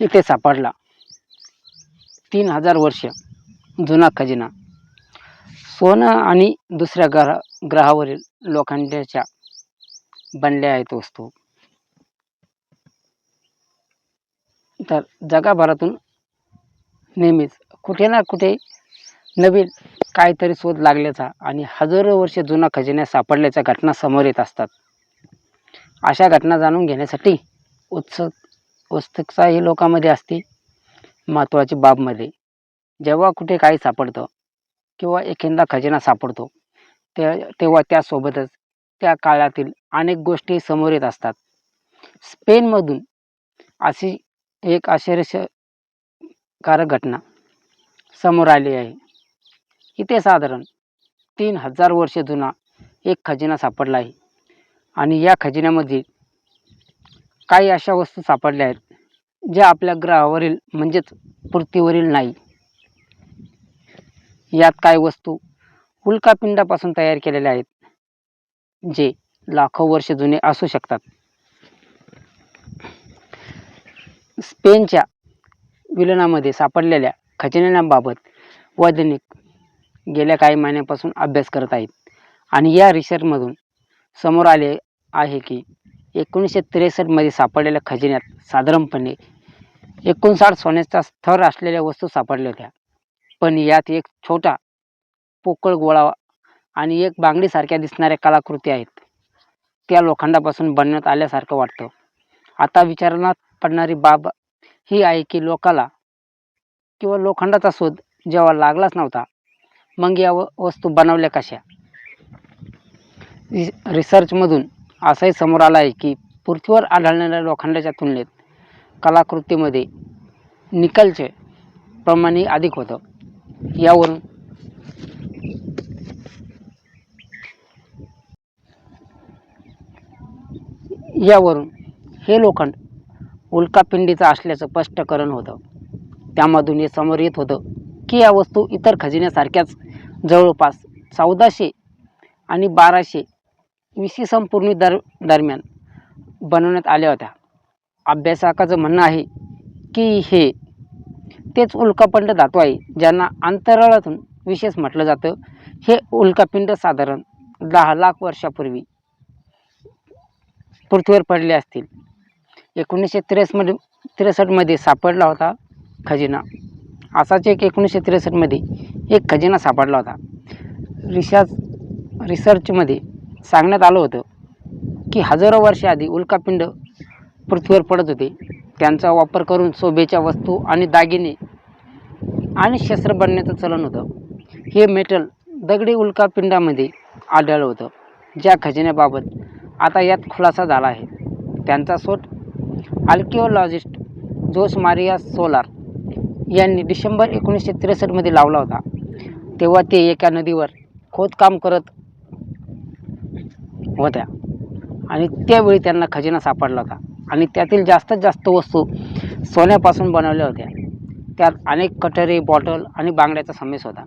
इथे सापडला. तीन हजार वर्ष जुना खजिना. सोनं आणि दुसऱ्या ग्रह ग्रहावरील लोखंडाच्या बनल्या आहेत वस्तू. तर जगाभरातून नेहमीच कुठे ना कुठे नवीन काहीतरी शोध लागल्याचा आणि हजारो वर्ष जुना खजिना सापडल्याच्या घटना समोर येत असतात. अशा घटना जाणून घेण्यासाठी उत्सुक उत्सुकता ही लोकांमध्ये असते महत्त्वाची बाबमध्ये. जेव्हा कुठे काही सापडतं किंवा एखादा खजिना सापडतो ते तेव्हा त्यासोबतच त्या काळातील अनेक गोष्टी समोर येत असतात. स्पेनमधून अशी एक आश्चर्यकारक घटना समोर आली आहे. इथे साधारण तीन हजार वर्ष जुना एक खजिना सापडला आहे. आणि या खजिन्यामध्ये काही अशा वस्तू सापडल्या आहेत ज्या आपल्या ग्रहावरील म्हणजेच पृथ्वीवरील नाही. यात काही वस्तू उल्कापिंडापासून तयार केलेल्या आहेत जे लाखो वर्ष जुने असू शकतात. स्पेनच्या विलनामध्ये सापडलेल्या खजिन्यांबाबत वैज्ञानिक गेल्या काही महिन्यापासून अभ्यास करत आहेत आणि या रिसर्चमधून समोर आले आहे की एकोणीसशे त्रेसष्टमध्ये सापडलेल्या खजिन्यात साधारणपणे एकोणसाठ सोन्याचा थर असलेल्या वस्तू सापडल्या होत्या. पण यात एक छोटा पोकळ गोळा आणि एक बांगडीसारख्या दिसणाऱ्या कलाकृती आहेत. त्या लोखंडापासून बनवण्यात आल्यासारखं वाटतं. आता विचारणात पडणारी बाब ही आहे की लोकाला किंवा लोखंडाचा शोध जेव्हा लागलाच नव्हता मग या व वस्तू बनवल्या कशा? रि रिसर्चमधून असंही समोर आलं आहे की पृथ्वीवर आढळणाऱ्या लोखंडाच्या तुलनेत कलाकृतीमध्ये निकलचे प्रमाणही अधिक होतं. यावरून यावरून हे लोखंड उल्कापिंडीचं असल्याचं स्पष्टीकरण होतं. त्यामधून हे समोर येत होतं की या वस्तू इतर खजिन्यासारख्याच जवळपास चौदाशे आणि बाराशे इसवी संपूर्ण दर दरम्यान बनवण्यात आल्या होत्या. अभ्यासकाचं म्हणणं आहे की हे तेच उल्कापिंड धातू आहे ज्यांना अंतराळातून विशेष म्हटलं जातं. हे उल्कापिंड साधारण दहा लाख वर्षापूर्वी पृथ्वीवर पडले असतील. एकोणीसशे त्रेसमध्ये त्रेसष्टमध्ये सापडला होता खजिना. असाच एक एकोणीसशे त्रेसष्टमध्ये एक खजिना सापडला होता. रिसर्च रिसर्चमध्ये सांगण्यात आलं होतं की हजारो वर्षाआधी उल्कापिंड पृथ्वीवर पडत होते. त्यांचा वापर करून शोभेच्या वस्तू आणि दागिने आणि शस्त्र बनण्याचं चलन होतं. हे मेटल दगडी उल्कापिंडामध्ये आढळलं होतं. ज्या खजिन्याबाबत आता यात खुलासा झाला आहे. त्यांचा शोध आल्किओलॉजिस्ट जोस मारिया सोलार यांनी डिसेंबर एकोणीसशे त्रेसष्टमध्ये लावला होता. तेव्हा ते एका नदीवर खोदकाम करत होत्या. आणि त्यावेळी त्यांना खजिना सापडला होता. आणि त्यातील जास्तीत जास्त वस्तू सोन्यापासून बनवल्या होत्या. त्यात अनेक कटरे बॉटल आणि बांगड्याचा समावेश होता.